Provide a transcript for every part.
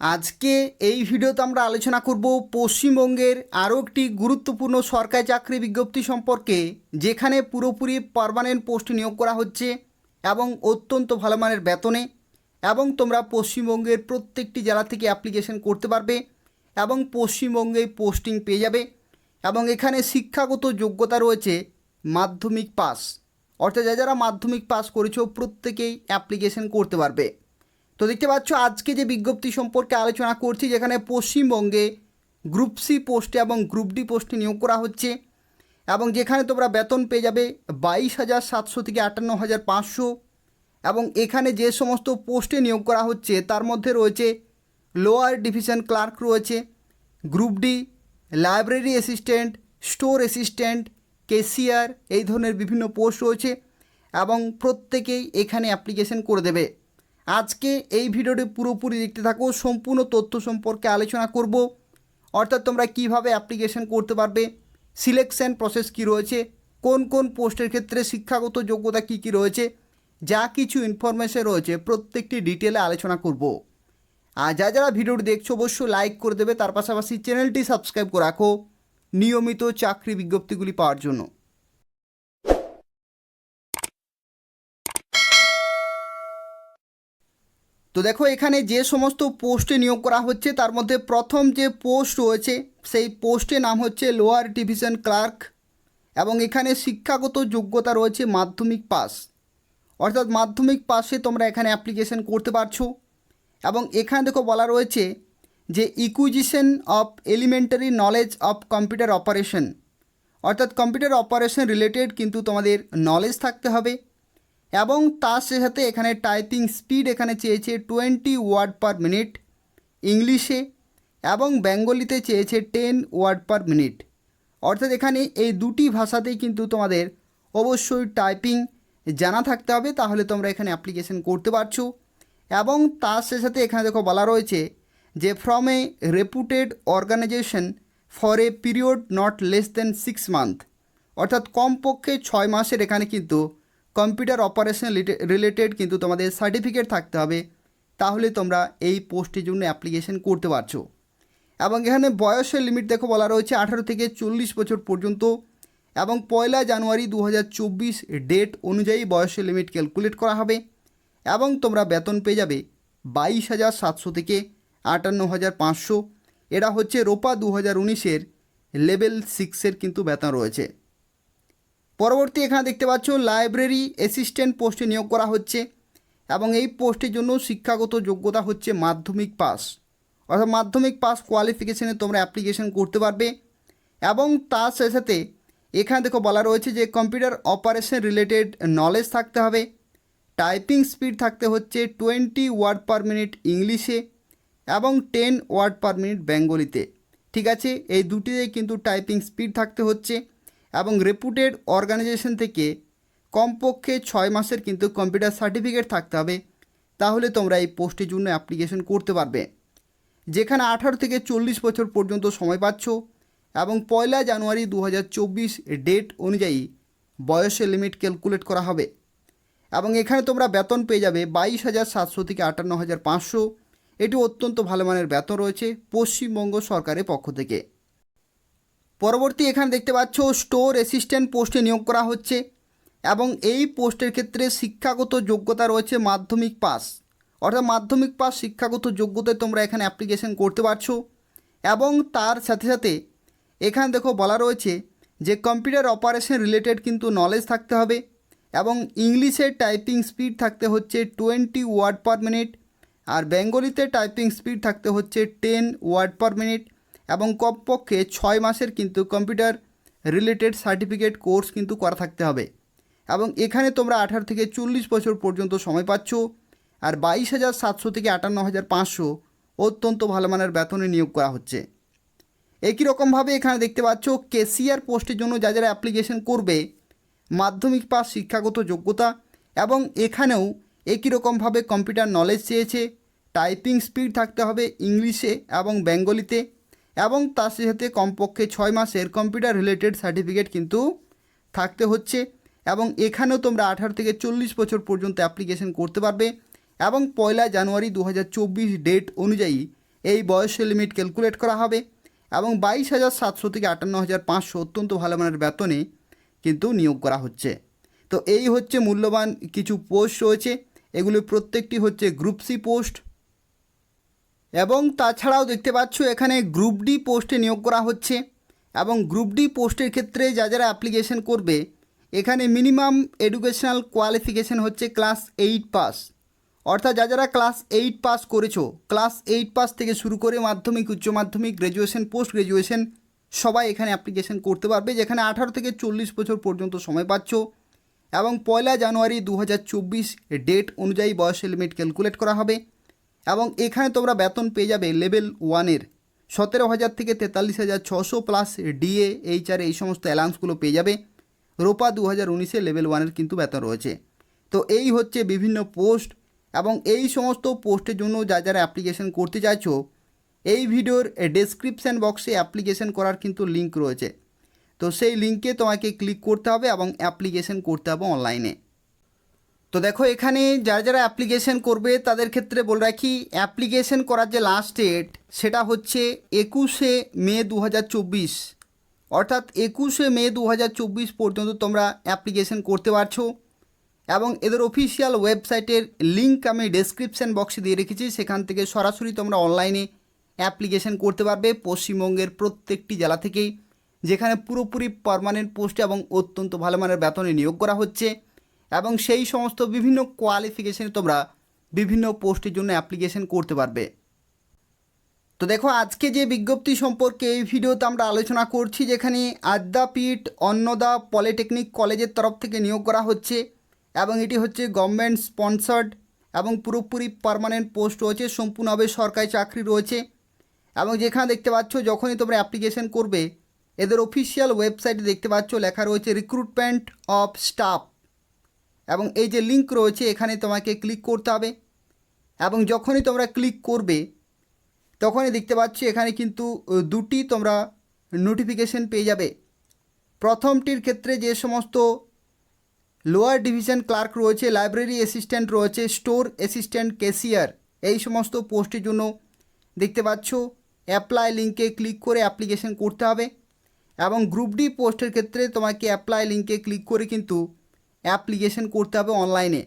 আজকে এই ভিডিওতে আমরা আলোচনা করব পশ্চিমবঙ্গের আরও একটি গুরুত্বপূর্ণ সরকারি চাকরি বিজ্ঞপ্তি সম্পর্কে, যেখানে পুরোপুরি পারমানেন্ট পোস্ট নিয়োগ করা হচ্ছে এবং অত্যন্ত ভালো মানের বেতনে এবং তোমরা পশ্চিমবঙ্গের প্রত্যেকটি জেলা থেকে অ্যাপ্লিকেশন করতে পারবে এবং পশ্চিমবঙ্গে পোস্টিং পেয়ে যাবে এবং এখানে শিক্ষাগত যোগ্যতা রয়েছে মাধ্যমিক পাস অর্থাৎ যারা যারা মাধ্যমিক পাস করেছ, প্রত্যেকেই অ্যাপ্লিকেশন করতে পারবে। তো দেখতে পাচ্ছ, আজকে যে বিজ্ঞপ্তি সম্পর্কে আলোচনা করছি, যেখানে পশ্চিমবঙ্গে গ্রুপ সি পোস্টে এবং গ্রুপ ডি পোস্টে নিয়োগ করা হচ্ছে এবং যেখানে তোমরা বেতন পেয়ে যাবে বাইশ হাজার সাতশো থেকে আটান্ন হাজার পাঁচশো এবং এখানে যে সমস্ত পোস্টে নিয়োগ করা হচ্ছে, তার মধ্যে রয়েছে লোয়ার ডিভিশন ক্লার্ক রয়েছে, group D, library assistant, store assistant cashier এই ধরনের বিভিন্ন পোস্ট রয়েছে এবং প্রত্যেকেই এখানে অ্যাপ্লিকেশন করে দেবে। আজকে এই ভিডিওটি পুরোপুরি দেখতে থাকো, সম্পূর্ণ তথ্য সম্পর্কে আলোচনা করব। অর্থাৎ তোমরা কীভাবে অ্যাপ্লিকেশন করতে পারবে সিলেকশন প্রসেস কি রয়েছে, কোন কোন পোস্টের ক্ষেত্রে শিক্ষাগত যোগ্যতা কি কি রয়েছে, যা কিছু ইনফরমেশন রয়েছে, প্রত্যেকটি ডিটেলে আলোচনা করব। আর যা যারা ভিডিওটি দেখছ, অবশ্যই লাইক করে দেবে, তার পাশাপাশি চ্যানেলটি সাবস্ক্রাইব করে রাখো, নিয়মিত চাকরি বিজ্ঞপ্তিগুলি পাওয়ার জন্য। তো দেখো, এখানে যে সমস্ত পোস্টে নিয়োগ করা হচ্ছে, তার মধ্যে প্রথম যে পোস্ট রয়েছে, সেই পোস্টের নাম হচ্ছে লোয়ার ডিভিশন ক্লার্ক এবং এখানে শিক্ষাগত যোগ্যতা রয়েছে মাধ্যমিক পাস। অর্থাৎ মাধ্যমিক পাশে তোমরা এখানে অ্যাপ্লিকেশন করতে পারছ এবং এখানে দেখো বলা রয়েছে যে acquisition of elementary knowledge of computer operation. অর্থাৎ কম্পিউটার অপারেশন রিলেটেড কিন্তু তোমাদের নলেজ থাকতে হবে। এবং তার সাথে এখানে টাইপিং স্পিড এখানে চেয়েছে টোয়েন্টি ওয়ার্ড পার মিনিট ইংলিশে এবং বেঙ্গলিতে চেয়েছে টেন ওয়ার্ড পার মিনিট অর্থাৎ এখানে এই দুটি ভাষাতেই কিন্তু তোমাদের অবশ্যই টাইপিং জানা থাকতে হবে, তাহলে তোমরা এখানে অ্যাপ্লিকেশন করতে পারছ। এবং তার সাথে এখানে দেখো বলা রয়েছে যে from a reputed organization for a period not less than six month অর্থাৎ কমপক্ষে ছয় মাসের এখানে কিন্তু কম্পিউটার অপারেশন রিলেটেড কিন্তু তোমাদের সার্টিফিকেট থাকতে হবে। তাহলে তোমরা এই পোস্টের জন্য অ্যাপ্লিকেশন করতে পারছ। এবং এখানে বয়সের লিমিট দেখো বলা রয়েছে আঠারো থেকে চল্লিশ বছর পর্যন্ত। এবং পয়লা জানুয়ারি দু হাজার চব্বিশ ডেট অনুযায়ী বয়সের লিমিট ক্যালকুলেট করা হবে। এবং তোমরা বেতন পেয়ে যাবে বাইশ হাজার সাতশো থেকে আটান্ন হাজার পাঁচশো। এটা হচ্ছে রোপা দু হাজার উনিশের লেভেল সিক্সের কিন্তু বেতন রয়েছে। পরবর্তী এখানে দেখতে পাচ্ছ লাইব্রেরি অ্যাসিস্ট্যান্ট পোস্টে নিয়োগ করা হচ্ছে এবং এই পোস্টের জন্য শিক্ষাগত যোগ্যতা হচ্ছে মাধ্যমিক পাস অর্থাৎ মাধ্যমিক পাস কোয়ালিফিকেশানে তোমরা অ্যাপ্লিকেশন করতে পারবে এবং তার সাথে সাথে এখানে দেখো বলা রয়েছে যে কম্পিউটার অপারেশন রিলেটেড নলেজ থাকতে হবে টাইপিং স্পিড থাকতে হচ্ছে টোয়েন্টি ওয়ার্ড পার মিনিট ইংলিশে এবং টেন ওয়ার্ড পার মিনিট বেঙ্গলিতে ঠিক আছে, এই দুটিতে কিন্তু টাইপিং স্পিড থাকতে হচ্ছে। এবং রেপুটেড অর্গানাইজেশন থেকে কমপক্ষে ছয় মাসের কিন্তু কম্পিউটার সার্টিফিকেট থাকতে হবে। তাহলে তোমরা এই পোস্টের জন্য অ্যাপ্লিকেশন করতে পারবে। যেখানে আঠারো থেকে চল্লিশ বছর পর্যন্ত সময় পাচ্ছ এবং পয়লা জানুয়ারি দু হাজার চব্বিশ ডেট অনুযায়ী বয়সের লিমিট ক্যালকুলেট করা হবে। এবং এখানে তোমরা বেতন পেয়ে যাবে বাইশ হাজার সাতশো থেকে আটান্ন হাজার পাঁচশো। এটি অত্যন্ত ভালো মানের বেতন রয়েছে পশ্চিমবঙ্গ সরকারের পক্ষ থেকে। পরবর্তী এখানে দেখতে পাচ্ছ স্টোর অ্যাসিস্ট্যান্ট পোস্টে নিয়োগ করা হচ্ছে এবং এই পোস্টের ক্ষেত্রে শিক্ষাগত যোগ্যতা রয়েছে মাধ্যমিক পাস। অর্থাৎ মাধ্যমিক পাস শিক্ষাগত যোগ্যতায় তোমরা এখানে অ্যাপ্লিকেশন করতে পারছ এবং তার সাথে সাথে এখানে দেখো বলা রয়েছে যে কম্পিউটার অপারেশন রিলেটেড কিন্তু নলেজ থাকতে হবে এবং ইংলিশের টাইপিং স্পিড থাকতে হচ্ছে টোয়েন্টি ওয়ার্ড পার মিনিট আর বেঙ্গলিতে টাইপিং স্পিড থাকতে হচ্ছে টেন ওয়ার্ড পার মিনিট এবং কমপক্ষে ছয় মাসের কিন্তু কম্পিউটার রিলেটেড সার্টিফিকেট কোর্স কিন্তু করা থাকতে হবে। এবং এখানে তোমরা আঠারো থেকে চল্লিশ বছর পর্যন্ত সময় পাচ্ছ আর বাইশ হাজার সাতশো থেকে আটান্ন হাজার পাঁচশো অত্যন্ত ভালো মানের বেতনে নিয়োগ করা হচ্ছে। একই রকমভাবে এখানে দেখতে পাচ্ছ কেসিয়ার পোস্টের জন্য যা যারা অ্যাপ্লিকেশন করবে, মাধ্যমিক পাস, শিক্ষাগত যোগ্যতা এবং এখানেও একই রকমভাবে কম্পিউটার নলেজ চেয়েছে, টাইপিং স্পিড থাকতে হবে ইংলিশে এবং বেঙ্গলিতে। এবং তার সাথে কমপক্ষে ছয় মাসের কম্পিউটার রিলেটেড সার্টিফিকেট কিন্তু থাকতে হচ্ছে এবং এখানেও তোমরা আঠারো থেকে চল্লিশ বছর পর্যন্ত অ্যাপ্লিকেশন করতে পারবে এবং পয়লা জানুয়ারি দু হাজার চব্বিশ ডেট অনুযায়ী এই বয়সের লিমিট ক্যালকুলেট করা হবে এবং বাইশ হাজার সাতশো থেকে আটান্ন হাজার পাঁচশো অত্যন্ত ভালো মানের বেতনে কিন্তু নিয়োগ করা হচ্ছে। তো এই হচ্ছে মূল্যবান কিছু পোস্ট রয়েছে। এগুলি প্রত্যেকটি হচ্ছে গ্রুপ সি পোস্ট এবং তাছাড়াও দেখতে পাচ্ছ এখানে গ্রুপ ডি পোস্টে নিয়োগ করা হচ্ছে এবং গ্রুপ ডি পোস্টের ক্ষেত্রে যা যারা অ্যাপ্লিকেশন করবে, এখানে মিনিমাম এডুকেশনাল কোয়ালিফিকেশন হচ্ছে ক্লাস এইট পাস অর্থাৎ যা যারা ক্লাস এইট পাস করেছ ক্লাস এইট পাস থেকে শুরু করে মাধ্যমিক, উচ্চ মাধ্যমিক গ্র্যাজুয়েশন পোস্ট গ্র্যাজুয়েশন সবাই এখানে অ্যাপ্লিকেশন করতে পারবে, যেখানে আঠারো থেকে চল্লিশ বছর পর্যন্ত সময় পাচ্ছ এবং পয়লা জানুয়ারি দু হাজার চব্বিশ ডেট অনুযায়ী বয়সের লিমিট ক্যালকুলেট করা হবে। এবং এখানে তোমরা বেতন পেয়ে যাবে লেভেল ওয়ানের। সতেরো হাজার থেকে তেতাল্লিশ হাজার ছশো প্লাস ডিএ, এইচআর, এই সমস্ত অ্যালাউন্সগুলো পেয়ে যাবে। রোপা দু হাজার উনিশে লেভেল ওয়ানের কিন্তু বেতন রয়েছে। তো এই হচ্ছে বিভিন্ন পোস্ট এবং এই সমস্ত পোস্টের জন্য যা যারা অ্যাপ্লিকেশন করতে চাইছো, এই ভিডিওর ডেসক্রিপশান বক্সে অ্যাপ্লিকেশন করার কিন্তু লিঙ্ক রয়েছে। তো সেই লিঙ্কে তোমাকে ক্লিক করতে হবে এবং অ্যাপ্লিকেশন করতে হবে অনলাইনে তো দেখো, এখানে যারা যারা অ্যাপ্লিকেশন করবে, তাদের ক্ষেত্রে বলে রাখি অ্যাপ্লিকেশন করার যে লাস্ট ডেট সেটা হচ্ছে একুশে মে দু হাজার চব্বিশ। অর্থাৎ একুশে মে দু হাজার চব্বিশ পর্যন্ত তোমরা অ্যাপ্লিকেশন করতে পারছ এবং এদের অফিসিয়াল ওয়েবসাইটের লিঙ্ক আমি ডেসক্রিপশান বক্সে দিয়ে রেখেছি, সেখান থেকে সরাসরি তোমরা অনলাইনে অ্যাপ্লিকেশন করতে পারবে পশ্চিমবঙ্গের প্রত্যেকটি জেলা থেকেই যেখানে পুরোপুরি পারমানেন্ট পোস্ট এবং অত্যন্ত ভালো মানের বেতনে নিয়োগ করা হচ্ছে। এবং সেই সমস্ত বিভিন্ন কোয়ালিফিকেশানে তোমরা বিভিন্ন পোস্টের জন্য অ্যাপ্লিকেশন করতে পারবে। তো দেখো, আজকে যে বিজ্ঞপ্তি সম্পর্কে এই ভিডিওতে আমরা আলোচনা করছি, যেখানে আদ্যাপীঠ অন্নদা পলিটেকনিক কলেজের তরফ থেকে নিয়োগ করা হচ্ছে এবং এটি হচ্ছে গভর্নমেন্ট স্পন্সার্ড এবং পুরোপুরি পারমানেন্ট পোস্ট রয়েছে, সম্পূর্ণভাবে সরকারি চাকরি রয়েছে এবং যেখানে দেখতে পাচ্ছ, যখনই তোমরা অ্যাপ্লিকেশন করবে, এদের অফিসিয়াল ওয়েবসাইটে দেখতে পাচ্ছ, লেখা রয়েছে রিক্রুটমেন্ট অফ স্টাফ এবং এই যে লিঙ্ক রয়েছে, এখানে তোমাকে ক্লিক করতে হবে। এবং যখনই তোমরা ক্লিক করবে, তখনই দেখতে পাচ্ছ এখানে কিন্তু দুটি তোমরা নোটিফিকেশন পেয়ে যাবে। প্রথমটির ক্ষেত্রে যে সমস্ত লোয়ার ডিভিশন ক্লার্ক রয়েছে লাইব্রেরি অ্যাসিস্ট্যান্ট রয়েছে স্টোর অ্যাসিস্ট্যান্ট ক্যাশিয়ার এই সমস্ত পোস্টের জন্য দেখতে পাচ্ছ অ্যাপ্লাই লিঙ্কে ক্লিক করে অ্যাপ্লিকেশন করতে হবে। এবং গ্রুপ ডি পোস্টের ক্ষেত্রে তোমাকে অ্যাপ্লাই লিঙ্কে ক্লিক করে কিন্তু অ্যাপ্লিকেশন করতে হবে অনলাইনে।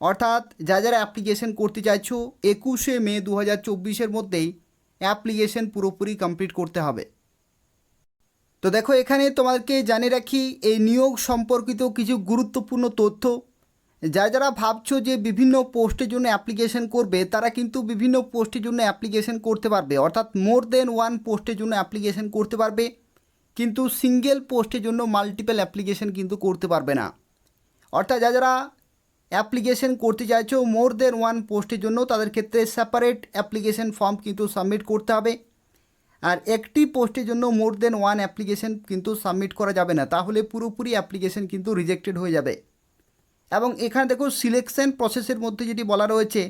অর্থাৎ যা যারা অ্যাপ্লিকেশন করতে চাইছো, একুশে মে দু হাজার চব্বিশের মধ্যেই অ্যাপ্লিকেশন পুরোপুরি কমপ্লিট করতে হবে। তো দেখো, এখানে তোমাদেরকে জানিয়ে রাখি, এই নিয়োগ সম্পর্কিত কিছু গুরুত্বপূর্ণ তথ্য। যারা যারা ভাবছ যে বিভিন্ন পোস্টের জন্য অ্যাপ্লিকেশন করবে, তারা কিন্তু বিভিন্ন পোস্টের জন্য অ্যাপ্লিকেশন করতে পারবে। অর্থাৎ মোর দেন ওয়ান পোস্টের জন্য অ্যাপ্লিকেশন করতে পারবে, কিন্তু সিঙ্গেল পোস্টের জন্য মাল্টিপল অ্যাপ্লিকেশন কিন্তু করতে পারবে না। অর্থাৎ যা যারা অ্যাপ্লিকেশন করতে চাইছো, মোর দেন ওয়ান পোস্টের জন্য তাদের ক্ষেত্রে সেপারেট অ্যাপ্লিকেশন ফর্ম কিন্তু সাবমিট করতে হবে। আর একটি পোস্টের জন্য মোর দেন ওয়ান অ্যাপ্লিকেশন কিন্তু সাবমিট করা যাবে না, তাহলে পুরোপুরি অ্যাপ্লিকেশন কিন্তু রিজেক্টেড হয়ে যাবে। এবং এখানে দেখো সিলেকশন প্রসেসের মধ্যে যেটি বলা রয়েছে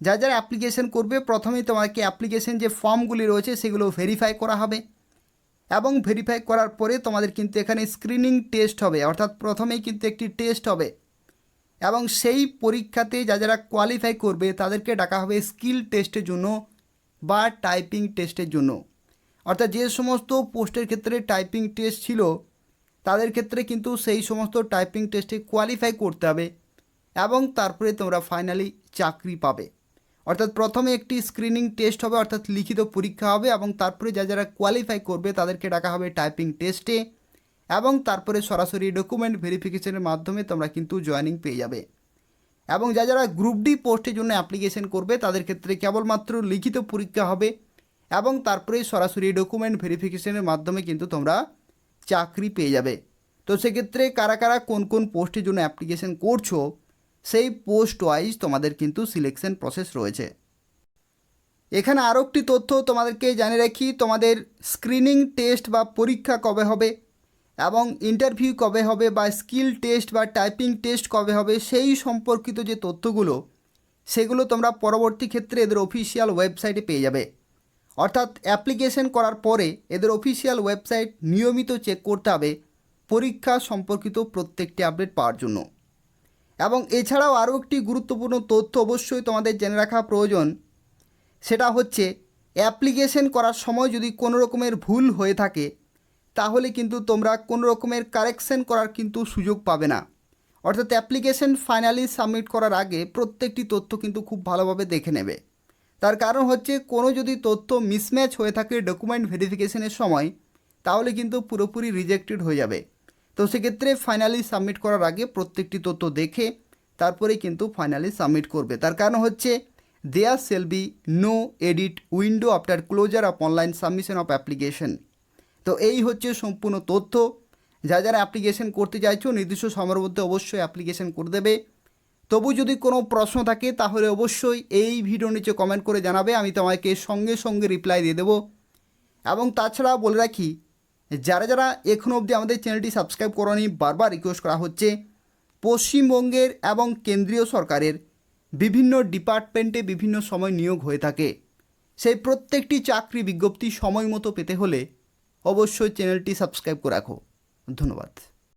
যা যারা অ্যাপ্লিকেশন করবে, প্রথমেই তোমাকে অ্যাপ্লিকেশন যে ফর্মগুলি রয়েছে সেগুলো ভেরিফাই করা হবে। এবং ভেরিফাই করার পরে তোমাদের কিন্তু এখানে স্ক্রিনিং টেস্ট হবে। অর্থাৎ প্রথমেই কিন্তু একটি টেস্ট হবে। এবং সেই পরীক্ষাতে যা যারা কোয়ালিফাই করবে, তাদেরকে ডাকা হবে স্কিল টেস্টের জন্য বা টাইপিং টেস্টের জন্য। অর্থাৎ যে সমস্ত পোস্টের ক্ষেত্রে টাইপিং টেস্ট ছিল, তাদের ক্ষেত্রে কিন্তু সেই সমস্ত টাইপিং টেস্টে কোয়ালিফাই করতে হবে এবং তারপরে তোমরা ফাইনালি চাকরি পাবে। অর্থাৎ প্রথমে একটি স্ক্রিনিং টেস্ট হবে, অর্থাৎ লিখিত পরীক্ষা হবে এবং তারপরে যা যারা কোয়ালিফাই করবে তাদেরকে ডাকা হবে টাইপিং টেস্টে এবং তারপরে সরাসরি ডকুমেন্ট ভেরিফিকেশনের মাধ্যমে তোমরা কিন্তু জয়েনিং পেয়ে যাবে। এবং যা যারা গ্রুপ ডি পোস্টের জন্য অ্যাপ্লিকেশন করবে তাদের ক্ষেত্রে কেবলমাত্র লিখিত পরীক্ষা হবে এবং তারপরে সরাসরি ডকুমেন্ট ভেরিফিকেশনের মাধ্যমে কিন্তু তোমরা চাকরি পেয়ে যাবে। তো সেক্ষেত্রে কারা কারা কোন কোন পোস্টের জন্য অ্যাপ্লিকেশন করছ সেই পোস্ট ওয়াইজ তোমাদের কিন্তু সিলেকশন প্রসেস রয়েছে। এখানে আরও একটি তথ্য তোমাদেরকে জানিয়ে রাখি, তোমাদের স্ক্রিনিং টেস্ট বা পরীক্ষা কবে হবে এবং ইন্টারভিউ কবে হবে বা স্কিল টেস্ট বা টাইপিং টেস্ট কবে হবে সেই সম্পর্কিত যে তথ্যগুলো, সেগুলো তোমরা পরবর্তী ক্ষেত্রে এদের অফিসিয়াল ওয়েবসাইটে পেয়ে যাবে। অর্থাৎ অ্যাপ্লিকেশন করার পরে এদের অফিসিয়াল ওয়েবসাইট নিয়মিত চেক করতে হবে পরীক্ষা সম্পর্কিত প্রত্যেকটি আপডেট পাওয়ার জন্য। এবং এছাড়াও আরও একটি গুরুত্বপূর্ণ তথ্য অবশ্যই তোমাদের জেনে রাখা প্রয়োজন। সেটা হচ্ছে, অ্যাপ্লিকেশন করার সময় যদি কোনো রকমের ভুল হয়ে থাকে, তাহলে কিন্তু তোমরা কোনো রকমের কারেকশন করার কিন্তু সুযোগ পাবে না। অর্থাৎ অ্যাপ্লিকেশন ফাইনালি সাবমিট করার আগে প্রত্যেকটি তথ্য কিন্তু খুব ভালোভাবে দেখে নেবে। তার কারণ হচ্ছে, কোনো যদি তথ্য মিসম্যাচ হয়ে থাকে ডকুমেন্ট ভেরিফিকেশনের সময়, তাহলে কিন্তু পুরোপুরি রিজেক্টেড হয়ে যাবে। তো সেক্ষেত্রে ফাইনালি সাবমিট করার আগে প্রত্যেকটি তথ্য দেখে তারপরেই কিন্তু ফাইনালি সাবমিট করবে। তার কারণ হচ্ছে there shall be no edit window after closure of online submission of application তো এই হচ্ছে সম্পূর্ণ তথ্য। যা যারা অ্যাপ্লিকেশন করতে চাইছো, নির্দিষ্ট সময়ের মধ্যে অবশ্যই অ্যাপ্লিকেশন করে দেবে। তবু যদি কোনো প্রশ্ন থাকে, তাহলে অবশ্যই এই ভিডিও নিচে কমেন্ট করে জানাবে, আমি তোমাকে সঙ্গে সঙ্গে রিপ্লাই দিয়ে দেবো। এবং তাছাড়া বলে রাখি যারা যারা এখনও অবধি আমাদের চ্যানেলটি সাবস্ক্রাইব করনি, বারবার রিকোয়েস্ট করা হচ্ছে, পশ্চিমবঙ্গের এবং কেন্দ্রীয় সরকারের বিভিন্ন ডিপার্টমেন্টে বিভিন্ন সময় নিয়োগ হয়ে থাকে। সেই প্রত্যেকটি চাকরি বিজ্ঞপ্তি সময় মতো পেতে হলে অবশ্যই চ্যানেলটি সাবস্ক্রাইব করে রাখো। ধন্যবাদ।